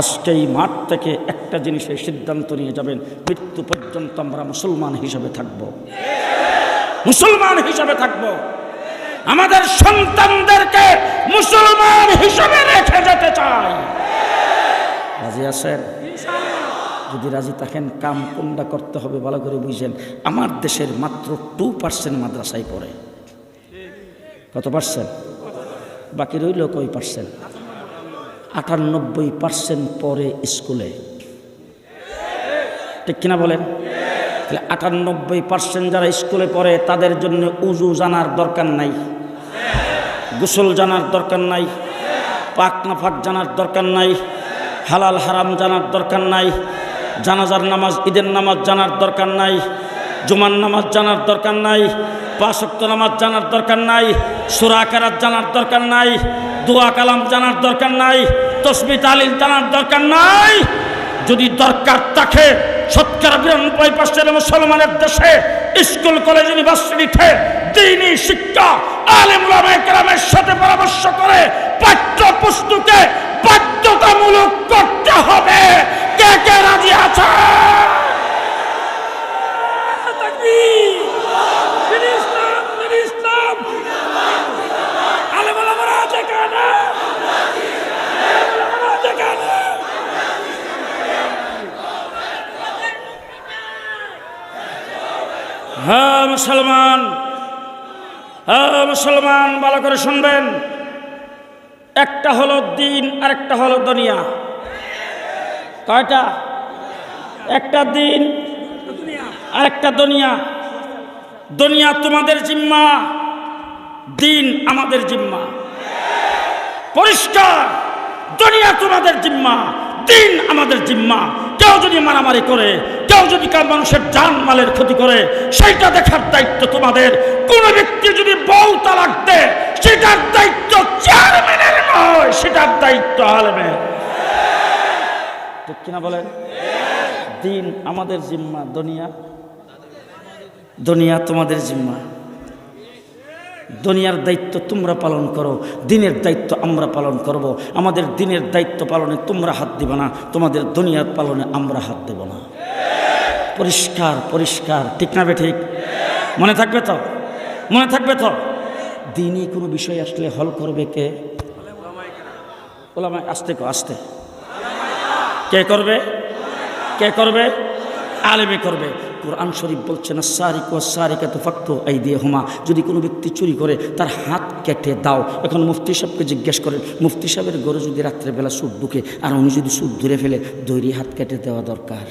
আজকে এই মাঠ থেকে একটা জিনিসের সিদ্ধান্ত নিয়ে যাবেন, মৃত্যু পর্যন্ত আমরা মুসলমান হিসাবে থাকব। মুসলমান হিসাবে থাকব। আমাদের সন্তানদেরকে মুসলমান হিসাবে রেখে যেতে চাই। রাজি আছেন? যদি রাজি থাকেন, কাম কোনটা করতে হবে, ভালো করে বুঝেন। আমার দেশের মাত্র টু পার্সেন্ট মাদ্রাসায় পড়ে। কত পার্সেন্ট বাকি রইল কই পার্সেন্ট আটানব্বই পার্সেন্ট পরে স্কুলে। ঠিক কিনা বলেন? তাহলে আটানব্বই পার্সেন্ট যারা স্কুলে পড়ে, তাদের জন্য উজু জানার দরকার নাই। গোসল জানার দরকার নাই। পাক জানার দরকার নাই। হালাল হারাম জানার দরকার নাই। জানাজার নামাজ, ঈদের নামাজ জানার দরকার নাই। জুমার নামাজ জানার দরকার নাই। পাঁচক্ত নামাজ জানার দরকার নাই। সুরা কেরাত জানার দরকার নাই। দোয়া কালাম জানার দরকার নাই, তসবি তালিল জানার দরকার নাই। যদি দরকার থাকে শতকরা বিরানব্বই পার্সেন্ট মুসলমানের দেশে, স্কুল, কলেজ, ইউনিভার্সিটিতে দিনী শিক্ষা আলিমের সাথে পরামর্শ করে পাঠ্য পুস্তকে বাধ্যতামূলক করতে হবে। কে কে রাজি আছে মুসলমান। হ্যাঁ মুসলমান, ভালো করে শুনবেন। একটা হলো দিন আর একটা হলো দুনিয়া। কয়টা? একটা দিন আর একটা দুনিয়া। দুনিয়া তোমাদের জিম্মা, দিন আমাদের জিম্মা। পরিষ্কার, দুনিয়া তোমাদের জিম্মা। দিন আমাদের জিম্মা। কেউ যদি মারামারি করে, কেউ যদি কার মানুষের জান মালের ক্ষতি করে, সেইটা দেখার দায়িত্ব তোমাদের। কোন ব্যক্তি যদি বউ তালাক দেয়, সেটার দায়িত্ব চেয়ারম্যানের নয়, সেটার দায়িত্ব আলমের। ঠিক কিনা বলেন? দিন আমাদের জিম্মা, দুনিয়া। দুনিয়া তোমাদের জিম্মা। দুনিয়ার দায়িত্ব তোমরা পালন করো, দিনের দায়িত্ব আমরা পালন করব। আমাদের দিনের দায়িত্ব পালনে তোমরা হাত দিবে না, তোমাদের দুনিয়ার পালনে আমরা হাত দেব না। পরিষ্কার পরিষ্কার, ঠিক না বে ঠিক? মনে থাকবে তো? মনে থাকবে তো? দিনই কোনো বিষয় আসলে হল করবে কে? ওলামায় আসতে কো, আসতে। কে করবে? কে করবে? আলেমে করবে। কোরআন শরীফ বলছে না সারিক ও সারিকা তো ফাক্ত এই দিয়ে হুমা যদি কোনো ব্যক্তি চুরি করে, তার হাত কেটে দাও। এখন মুফতি সাহেবকে জিজ্ঞেস করেন, মুফতি সাহেবের গরু যদি রাত্রেবেলা সুদ ঢুকে, আর উনি যদি সুদ ধরে ফেলে, দৈরি হাত কেটে দেওয়া দরকার?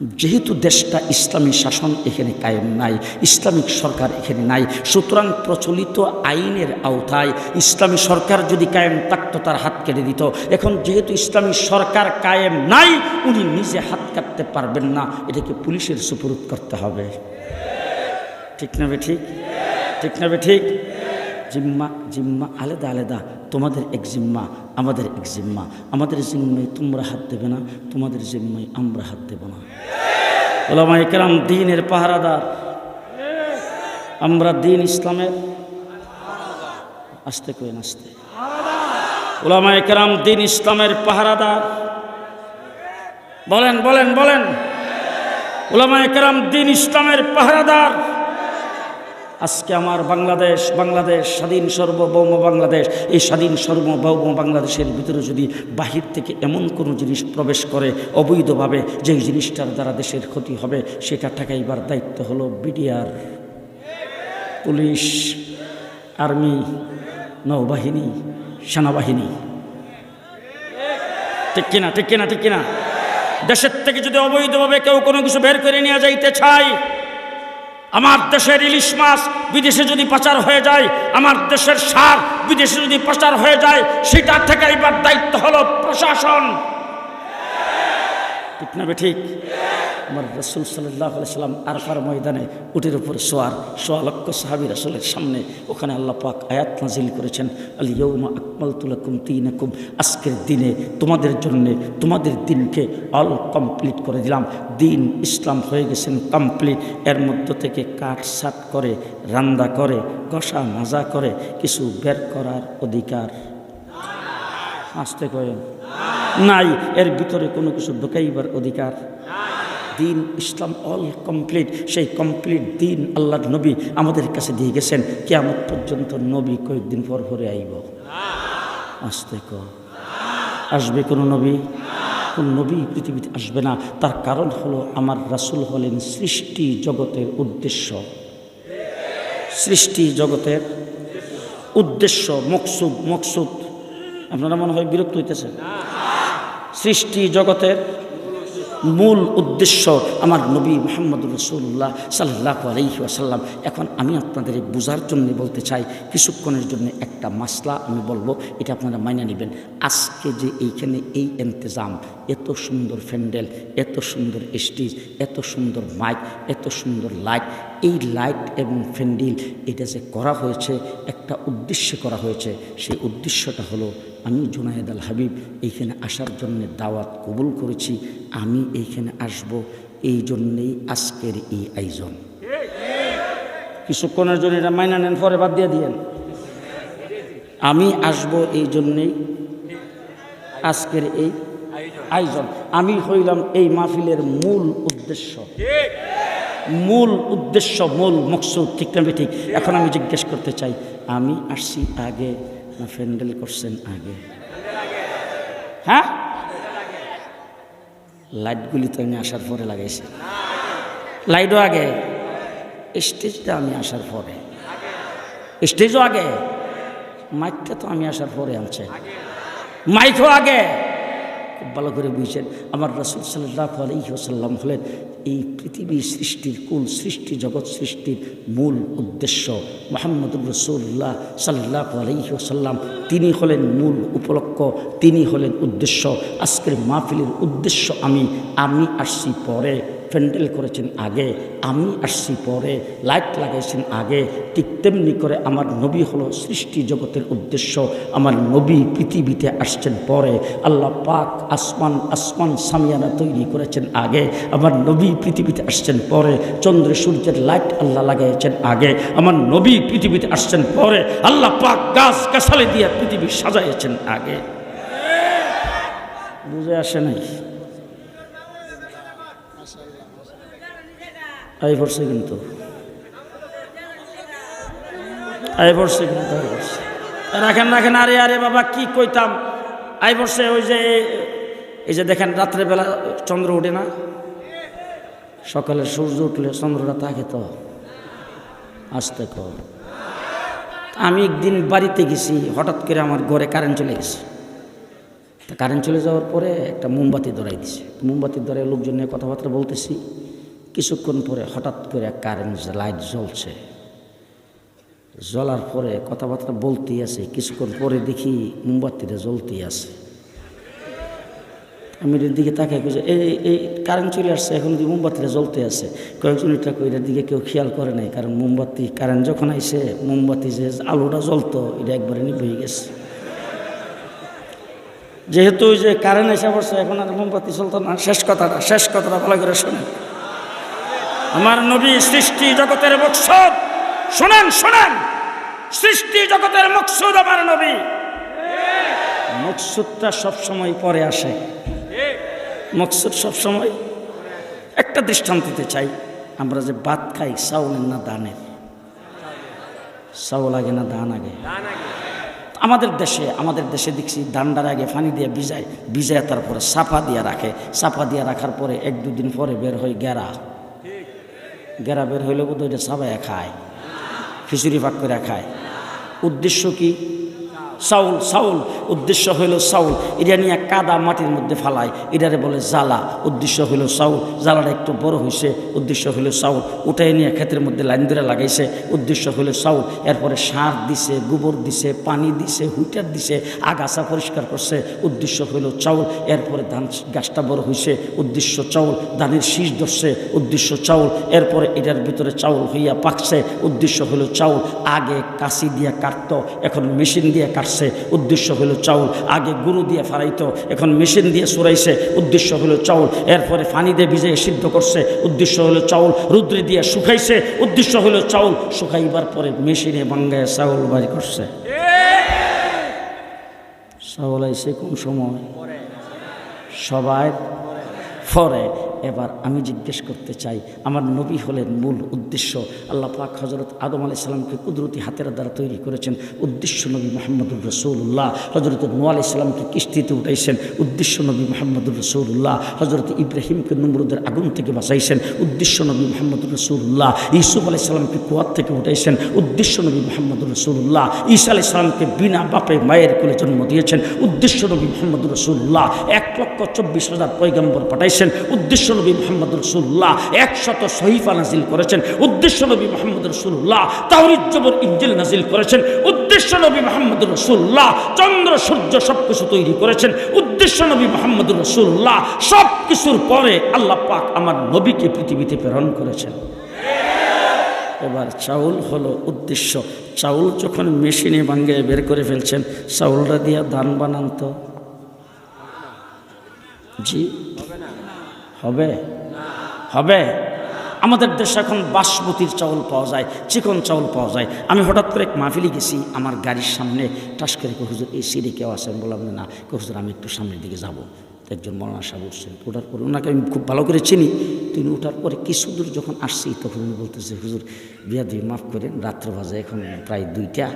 যেহেতু দেশটা ইসলামী শাসন এখানে কায়েম নাই, ইসলামিক সরকার এখানে নাই, সুতরাং প্রচলিত আইনের আওতায় ইসলামী সরকার যদি কায়েম থাকতো, তার হাত কেটে দিত। এখন যেহেতু ইসলামী সরকার কায়েম নাই, উনি নিজে হাত কাটতে পারবেন না। এটাকে পুলিশের সুপুরুত করতে হবে। ঠিক না বে ঠিক? ঠিক না বে ঠিক? জিম্মা জিম্মা, আলাদা আলাদা। তোমাদের এক জিম্মা, আমাদের এক জিম্মা। আমাদের জিম্মায় তোমরা হাত দেবে না, তোমাদের জিম্মায় আমরা হাত দেব না। ওলামা একরাম দিনের পাহারাদার। আমরা দিন ইসলামের আসতে কই আসতে ওলামা একরাম দিন ইসলামের পাহারাদার। বলেন বলেন বলেন। ওলামা একরাম দিন ইসলামের পাহারাদার। আজকে আমার বাংলাদেশ বাংলাদেশ স্বাধীন সার্বভৌম বাংলাদেশ। এই স্বাধীন সার্বভৌম বাংলাদেশের ভিতরে যদি বাহির থেকে এমন কোনো জিনিস প্রবেশ করে অবৈধভাবে, যে জিনিসটার দ্বারা দেশের ক্ষতি হবে, সেটা ঠেকাইবার দায়িত্ব হলো বিডিআর। পুলিশ, আর্মি, নৌবাহিনী, সেনাবাহিনী। ঠিক কিনা ঠিক কিনা ঠিক কিনা? দেশের থেকে যদি অবৈধভাবে কেউ কোনো কিছু বের করে নিয়ে যাইতে চায় আমার দেশের ইলিশ মাছ বিদেশে যদি প্রচার হয়ে যায়, আমার দেশের সার বিদেশে যদি প্রচার হয়ে যায়, সেটা থেকে এবার দায়িত্ব হলো প্রশাসন। ঠিক না ঠিক? আমার রসুল সাল্লাহ সাল্লাম আরফার ময়দানে উটের উপর সোয়ার, সোয়া লক্ষ সাহাবি রসুলের সামনে ওখানে আল্লাহ পাক আয়াত নাজিল করেছেন, আল ইয়ৌমা আকমাল তুলাকুম তিনাকুম আজকের দিনে তোমাদের জন্যে তোমাদের দিনকে অল কমপ্লিট করে দিলাম। দিন ইসলাম হয়ে গেছেন কমপ্লিট, এর মধ্য থেকে কাট সাট করে, রান্দা করে কষা মাজা করে কিছু বের করার অধিকার। আসতে কয়েন নাই, এর ভিতরে কোনো কিছু ঢুকাইবার অধিকার। দিন ইসলাম অল কমপ্লিট, সেই কমপ্লিট দিন আল্লাহর নবী আমাদের কাছে দিয়ে গেছেন। কেমন পর্যন্ত নবী কয়েকদিন পর পরে আইব। আসতে ক আসবে কোনো নবী? কোন নবী পৃথিবীতে আসবে না। তার কারণ হলো আমার রাসূল হলেন সৃষ্টি জগতের উদ্দেশ্য। সৃষ্টি জগতের উদ্দেশ্য, মকসুদ মকসুদ। আপনারা মনে হয় বিরক্ত হইতেছেন? সৃষ্টি জগতের মূল উদ্দেশ্য আমার নবী মোহাম্মদ রসুল্লাহ সাল্লাহ আলহি আসাল্লাম এখন আমি আপনাদের বোঝার জন্য বলতে চাই, কিছুক্ষণের জন্য একটা মাসলা আমি বলব, এটা আপনারা মাইনে নেবেন। আজকে যে এইখানে এই এন্তেজাম এত সুন্দর ফ্যান্ডেল এত সুন্দর স্টেজ, এত সুন্দর মাইক, এত সুন্দর লাইট এই লাইট এবং ফ্যান্ডিল, এটা যে করা হয়েছে, একটা উদ্দেশ্যে করা হয়েছে, সেই উদ্দেশ্যটা হলো আমি জুনায়েদ আল হাবিব এইখানে আসার জন্য দাওয়াত কবুল করেছি, আমি এইখানে আসব এই জন্যেই আজকের এই আয়োজন। কিছুক্ষণের জন্য এটা মাইনা নেন, পরে বাদ দিয়ে দিয়েন। আমি আসব এই জন্যেই আজকের এই আয়োজন। আমি হইলাম এই মাহফিলের মূল উদ্দেশ্য। মূল উদ্দেশ্য, মূল মকসুদ ঠিক না ঠিক এখন আমি জিজ্ঞেস করতে চাই, আমি আসছি আগে না ফ্যান্ডেল করছেন আগে? হ্যাঁ? লাইটগুলি তো আমি আসার পরে লাগাইছি। লাইটও আগে? স্টেজটা আমি আসার পরে। স্টেজও আগে? মাইকটা তো আমি আসার পরে আনছে। মাইকও আগে? খুব ভালো করে বুঝছেন আমার রসুল সাল্লাহ আলহিহসাল্লাম হলেন এই পৃথিবী সৃষ্টির কুল সৃষ্টি, জগৎ সৃষ্টির মূল উদ্দেশ্য। মোহাম্মদুর রসুল্লাহ সাল্লাহ আলহিহসাল্লাম তিনি হলেন মূল উপলক্ষ, তিনি হলেন উদ্দেশ্য। আজকের মাহফিলের উদ্দেশ্য আমি আমি আসছি পরে। প্যান্ডেল করেছেন আগে, আমি আসছি পরে, লাইট লাগাইছেন আগে, ঠিক তেমনি করে আমার নবী হলো সৃষ্টি জগতের উদ্দেশ্য, আমার নবী পৃথিবীতে আসছেন পরে, আল্লাহ পাক আসমান আসমান সামিয়ানা তৈরি করেছেন আগে, আমার নবী পৃথিবীতে আসছেন পরে, চন্দ্র সূর্যের লাইট আল্লাহ লাগাইছেন আগে, আমার নবী পৃথিবীতে আসছেন পরে, আল্লাহ পাক গাছ গাছালে দিয়ে পৃথিবী সাজাইছেন আগে। বুঝে আসে নাই? আই পড়ছে কিন্তু। আই পড়ছে কিন্তু রাখেন রাখেন, আরে আরে, বাবা, কি কইতাম? আই পড়ছে ওই যে, এই যে দেখেন, রাত্রেবেলা চন্দ্র ওঠে না? সকালে সূর্য উঠলে চন্দ্রটা থাকে তো। আসতে কর আমি একদিন বাড়িতে গেছি, হঠাৎ করে আমার ঘরে কারেন্ট চলে গেছে। তা কারেন্ট চলে যাওয়ার পরে একটা মোমবাতি ধরাই দিছে। মোমবাতি ধরে লোকজন নিয়ে কথাবার্তা বলতেছি। কিছুক্ষণ পরে হঠাৎ করে কারেন্ট লাইট জ্বলছে। জ্বলার পরে কথাবার্তা বলতেই আছে, কিছুক্ষণ পরে দেখি মোমবাতিটা জ্বলতেই আছে। আমি এটার দিকে তাকাই কইছে এই এই কারেন্ট চলে আসছে, এখন যদি মোমবাতিটা জ্বলতে আছে, কয়েকজন এটা এটার দিকে কেউ খেয়াল করে নাই, কারণ মোমবাতি কারেন্ট যখন আইসে মোমবাতি যে আলোটা জ্বলতো, এটা একবারে নিভে গেছে। যেহেতু ওই যে কারেন্ট এসে পড়ছে, এখন আর মোমবাতি চলতো না। শেষ কথাটা শেষ কথাটা ভালো করে শোনেন। আমার নবী সৃষ্টি জগতের মকসুদ। শোনেন শোনেন। সৃষ্টি জগতের মকসুদ আমার নবী। মকসুদটা সবসময় পরে আসে। মকসুদ সবসময় একটা দৃষ্টান্ত দিতে চাই। আমরা যে ভাত খাই, চাউলের না দানের চাউল আগে না দান আগে? আমাদের দেশে আমাদের দেশে দেখছি দান্ডার আগে ফানি দিয়ে ভিজায় ভিজায় তারপরে সাফা দিয়ে রাখে। সাফা দিয়ে রাখার পরে এক দুদিন পরে বের হয় গেরা। গেরা বের হইলে বোধ ওইটা সাবাইয়া খায়। খিচুড়ি ফাঁক করে খায়। উদ্দেশ্য কি? চাউল চাউল উদ্দেশ্য হইল চাউল এটা নিয়ে কাদা মাটির মধ্যে ফালায়। এটারে বলে জ্বালা। উদ্দেশ্য হইল চাউল জ্বালাটা একটু বড় হয়েছে উদ্দেশ্য হইল চাউল উঠাই নিয়ে ক্ষেতের মধ্যে লাইন ধরে লাগাইছে। উদ্দেশ্য হইল চাউল এরপরে সার দিছে, গোবর দিছে, পানি দিছে, হুইটার দিছে, আগাছা পরিষ্কার করছে। উদ্দেশ্য হইল চাউল। এরপরে ধান গাছটা বড় হয়েছে উদ্দেশ্য চাউল। ধানের শীষ ধরছে। উদ্দেশ্য চাউল। এরপরে এটার ভিতরে চাউল হইয়া পাকছে। উদ্দেশ্য হলো চাউল। আগে কাশি দিয়ে কাটতো। এখন মেশিন দিয়ে কাটছে উদ্দেশ্য হলো চাউল। আগে গুরু দিয়ে ফারাইতো এখন মেশিন দিয়ে সরাইছে উদ্দেশ্য হলো চাউল। এরপরে পানি দিয়ে ভিজে সিদ্ধ করছে। উদ্দেশ্য হলো চাউল। রুদ্রে দিয়ে শুকাইছে। উদ্দেশ্য হলো চাউল। শুকাইবার পরে মেশিনে বাঙ্গায় চাউল বাড়ি করছে। চাউল আইসে কোন সময়? সবাই পরে। এবার আমি জিজ্ঞেস করতে চাই, আমার নবী হলেন মূল উদ্দেশ্য। আল্লাহ পাক হজরত আদম আলি সাল্লামকে কুদরতি হাতের দ্বারা তৈরি করেছেন। উদ্দেশ্য নবী মোহাম্মদুর রসৌল্লাহ হজরত নোয়া আলি সাল্লামকে কিস্তিতে উঠাইছেন। উদ্দেশ্য নবী মোহাম্মদুর রসৌল্লাহ হজরত ইব্রাহিমকে নমরুদের আগুন থেকে বাঁচাইছেন। উদ্দেশ্য নবী মোহাম্মদুর রসুল্লাহ ইসুফ আলি সাল্লামকে কুয়ার থেকে উঠাইছেন। উদ্দেশ্য নবী মোহাম্মদুর রসুল্লাহ ঈসা আলি সাল্লামকে বিনা বাপে মায়ের কোলে জন্ম দিয়েছেন। উদ্দেশ্য নবী মোহাম্মদুর রসুল্লাহ এক লক্ষ চব্বিশ হাজার পৈগম্বর পাঠাইছেন। উদ্দেশ্য নবী মোহাম্মদ রসুল্লাহ একশত সহিফা নাজিল করেছেন। উদ্দেশ্য নবী মোহাম্মদ রসুল্লাহ তাওরিদ জবর ইঞ্জিল নাজিল করেছেন। উদ্দেশ্য নবী মোহাম্মদ রসুল্লাহ চন্দ্র সূর্য সব কিছু তৈরি করেছেন। উদ্দেশ্য নবী মোহাম্মদ রসুল্লাহ সব কিছুর পরে আল্লাহ পাক আমার নবীকে পৃথিবীতে প্রেরণ করেছেন। এবার চাউল হলো উদ্দেশ্য। চাউল যখন মেশিনে ভাঙ্গে বের করে ফেলছেন, চাউলটা দিয়া ধান বানান তো। জি। হবে? হবে। আমাদের দেশে এখন বাসমতির চাউল পাওয়া যায় চিকন চাউল পাওয়া যায়। আমি হঠাৎ করে এক মাহফিলি গেছি আমার গাড়ির সামনে টাস করে কই, হুজুর এই সিঁড়ি কেউ আসেন বললাম না হুজুর আমি একটু সামনের দিকে যাব। একজন মৌলানা সাহেব উঠছেন ওঠার পরে ওনাকে আমি খুব ভালো করে চিনি তিনি ওঠার পরে কিছু দূর যখন আসছি তখন উনি বলতেছে হুজুর বিয়া দিয়ে মাফ করেন রাত্র বাজে এখন প্রায় দুইটা।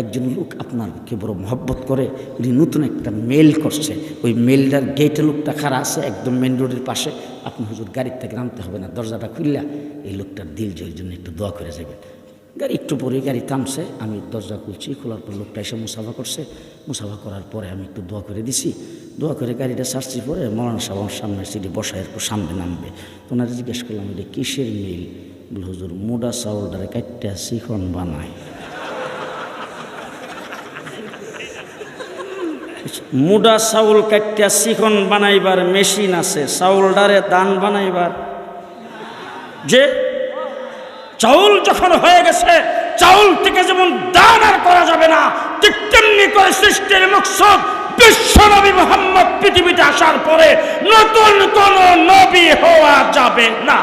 একজন লোক আপনাকে বড় মহব্বত করে, উনি নতুন একটা মেল করছে। ওই মেলটার গেটে লোকটা খাড়া আছে, একদম মেন রোডের পাশে। আপনি হুজুর গাড়ির থেকে নামতে হবে না, দরজাটা খুললা, এই লোকটার দিল জয়ের জন্য একটু দোয়া করে যাবেন গাড়ি একটু পরে গাড়ি থামছে, আমি দরজা খুলছি, খোলার পর লোকটা এসে মুসাফা করছে। মুসাফা করার পরে আমি একটু দোয়া করে দিছি। দোয়া করে গাড়িটা সারছি পরে মৌলানা সাহেব আমার সামনে সিটি বসায় একটু সামনে নামবে। তো ওনারা জিজ্ঞেস করলাম, এটা কিসের মিল বলে, হুজুর, মুডা চাউলটারে কাটটা শিখন বানায়। মুডা চাউল কাটিয়া চিকন বানাইবার মেশিন আছে চাউলডারে দান বানাইবার। যে চাউল যখন হয়ে গেছে, চাউল থেকে যেমন দান আর করা যাবে না, ঠিক তেমনি করে সৃষ্টির মকসদ বিশ্বনবী মোহাম্মদ পৃথিবীতে আসার পরে নতুন কোন নবী হওয়া যাবে না।